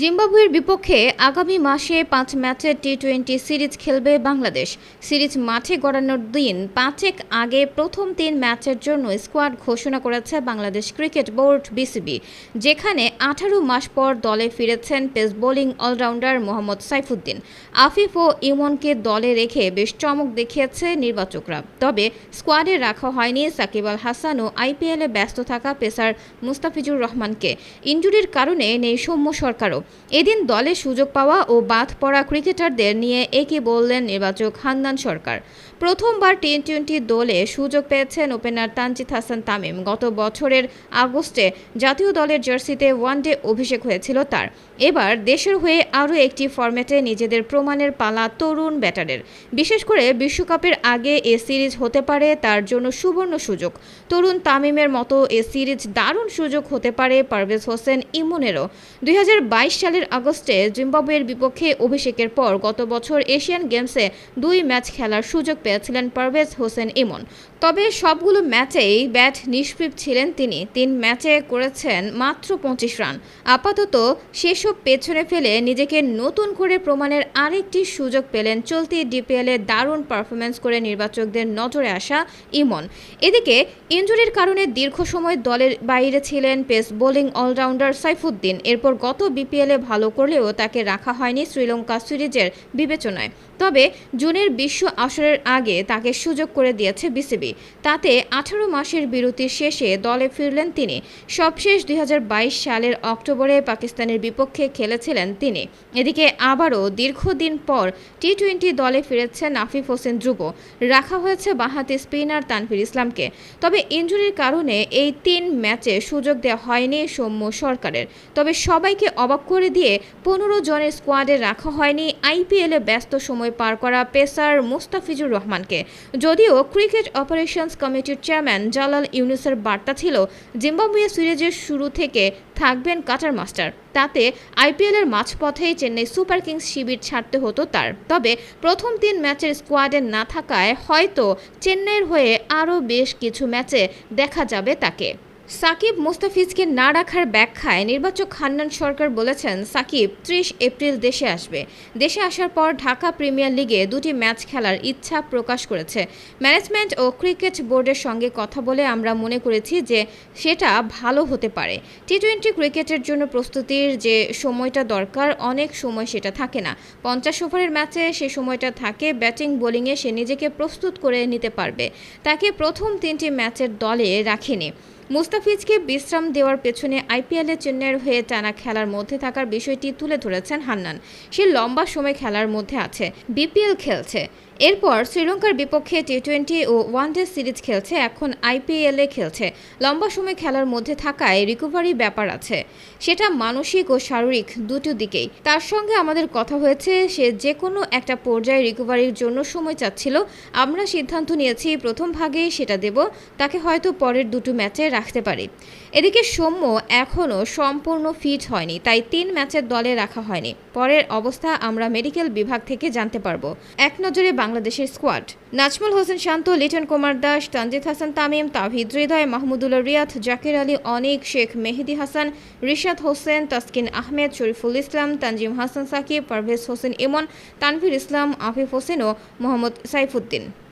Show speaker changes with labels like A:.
A: জিম্বাবুয়ের বিপক্ষে আগামী মাসে পাঁচ ম্যাচের টি টোয়েন্টি সিরিজ খেলবে বাংলাদেশ। সিরিজ মাঠে গড়ানোর দিন পাঁচেক আগে প্রথম তিন ম্যাচের জন্য স্কোয়াড ঘোষণা করেছে বাংলাদেশ ক্রিকেট বোর্ড বিসিবি, যেখানে আঠারো মাস পর দলে ফিরেছেন pace bowling allrounder Mohammad Saifuddin. Afif ও ইমনকে দলে রেখে বেশ চমক দেখিয়েছে নির্বাচকরা। তবে স্কোয়াডে রাখা হয়নি সাকিব আল হাসান ও আইপিএলে ব্যস্ত থাকা পেসার মুস্তাফিজুর রহমানকে। ইনজুরির কারণে নেই সৌম্য সরকারও। এদিন দলে সুযোগ পাওয়া ও বাদ পড়া ক্রিকেটারদের নিয়ে একে বললেন নির্বাচক হান্নান সরকার। প্রথমবার টি টোয়েন্টি দলে সুযোগ পেয়েছেন ওপেনার তানজিদ হাসান তামিম। গত বছরের আগস্টে জাতীয় দলের জার্সিতে ওয়ানডে অভিষেক হয়েছিল তার। এবার দেশের হয়ে আরও একটি ফরম্যাটে নিজেদের প্রমাণের পালা তরুণ ব্যাটারের। বিশেষ করে বিশ্বকাপের আগে এ সিরিজ হতে পারে তার জন্য সুবর্ণ সুযোগ। তরুণ তামিমের মতো এ সিরিজ দারুণ সুযোগ হতে পারে পারভেজ হোসেন ইমনেরও। দুই সালের আগস্টে জিম্বাবুয়ের বিপক্ষে অভিষেকের পর গত বছর এশিয়ান গেমসে দুই ম্যাচ খেলার সুযোগ পেয়েছিলেন পারভেজ হোসেন ইমন। তবে সবগুলো ম্যাচেই ব্যাট নিষ্প্রিপ ছিলেন তিনি। তিন ম্যাচে করেছেন মাত্র পঁচিশ রান। আপাতত সেসব পেছনে ফেলে নিজেকে নতুন করে প্রমাণের আরেকটি সুযোগ পেলেন চলতি ডিপিএলে দারুণ পারফরমেন্স করে নির্বাচকদের নজরে আসা ইমন। এদিকে ইনজুরির কারণে দীর্ঘ সময় দলের বাইরে ছিলেন পেস বোলিং অলরাউন্ডার সাইফুদ্দিন। এরপর গত বিপিএলে ভালো করলেও তাকে রাখা হয়নি শ্রীলঙ্কা সিরিজের বিবেচনায়। তবে জুনের বিশ্ব আসরের আগে তাকে সুযোগ করে দিয়েছে বিসিবি। তাতে আঠারো মাসের বিরতির শেষে দলে ফিরলেন তিনি। সবশেষ দুই হাজার বাইশ সালের অক্টোবরে পাকিস্তানের বিপক্ষে খেলেছিলেন তিনি। এদিকে আবারও দীর্ঘদিন পর টি টোয়েন্টি দলে ফিরেছেন আফিফ হোসেন ধ্রুব। রাখা হয়েছে বাঁহাতি স্পিনার তানভীর ইসলামকে। তবে ইনজুরির কারণে এই তিন ম্যাচে সুযোগ দেওয়া হয়নি সৌম্য সরকারের। তবে সবাইকে অবাক করে দিয়ে পনেরো জনের স্কোয়াডে রাখা হয়নি আইপিএলে ব্যস্ত সময় পার করা পেসার মুস্তাফিজুর রহমানকে। যদিও ক্রিকেট অপারেশনস কমিটির চেয়ারম্যান জালাল ইউনুসের বার্তা ছিল, জিম্বাবুয়ে সিরিজের শুরু থেকে থাকবেন কাটার মাস্টার। তাতে আইপিএলের মাঝপথেই চেন্নাই সুপার কিংস শিবির ছাড়তে হতো তার। তবে প্রথম তিন ম্যাচের স্কোয়াডে না থাকায় হয়তো চেন্নাইয়ের হয়ে আরও বেশ কিছু ম্যাচে দেখা যাবে তাকে। সাকিব মুস্তাফিজকে না রাখার ব্যাখ্যায় নির্বাচক হান্নান সরকার বলেছেন, সাকিব ত্রিশ এপ্রিল দেশে আসবে। দেশে আসার পর ঢাকা প্রিমিয়ার লিগে দুটি ম্যাচ খেলার ইচ্ছা প্রকাশ করেছে। ম্যানেজমেন্ট ও ক্রিকেট বোর্ডের সঙ্গে কথা বলে আমরা মনে করেছি যে সেটা ভালো হতে পারে। টি টোয়েন্টি ক্রিকেটের জন্য প্রস্তুতির যে সময়টা দরকার, অনেক সময় সেটা থাকে না। পঞ্চাশ ওভারের ম্যাচে সে সময়টা থাকে, ব্যাটিং, বোলিংয়ে সে নিজেকে প্রস্তুত করে নিতে পারবে। তাকে প্রথম তিনটি ম্যাচের দলে রাখেনি। মুস্তাফিজকে বিশ্রাম দেওয়ার পেছনে আইপিএলে চেন্নাইয়ের হয়ে টানা খেলার মধ্যে থাকার বিষয়টি তুলে ধরেছেন হান্নান। সে লম্বা সময় খেলার মধ্যে আছে, বিপিএল খেলছে। এরপর শ্রীলঙ্কার বিপক্ষে টি টোয়েন্টি ও ওয়ানডে সিরিজ খেলছে, এখন আইপিএলে খেলছে। লম্বা সময় খেলার মধ্যে থাকায় রিকভারি ব্যাপার আছে। সেটা মানসিক ও শারীরিক দুটো দিকেই। তার সঙ্গে আমাদের কথা হয়েছে, সে যে কোনো একটা পর্যায়ে রিকভারির জন্য সময় চাচ্ছিল। আমরা সিদ্ধান্ত নিয়েছি, প্রথম ভাগেই সেটা দেব। তাকে হয়তো পরের দুটো ম্যাচে রাখতে পারি। এদিকে সৌম্য এখনও সম্পূর্ণ ফিট হয়নি, তাই তিন ম্যাচের দলে রাখা হয়নি। পরের অবস্থা আমরা মেডিকেল বিভাগ থেকে জানতে পারব। এক নজরে বাংলাদেশের স্কোয়াড নাজমুল হোসেন শান্ত, লিটন কুমার দাস, তানজিদ হাসান তামিম, তাহিদ হৃদয়, মাহমুদুল্লাহ রিয়াদ, জাকির আলী, অনিক শেখ, মেহেদি হাসান, রিশাদ হোসেন, তাসকিন আহমেদ, শরীফুল ইসলাম, তানজিম হাসান সাকিব, পারভেজ হোসেন ইমন, তানভীর ইসলাম, আফিফ হোসেন ও মোহাম্মদ সাইফুদ্দিন।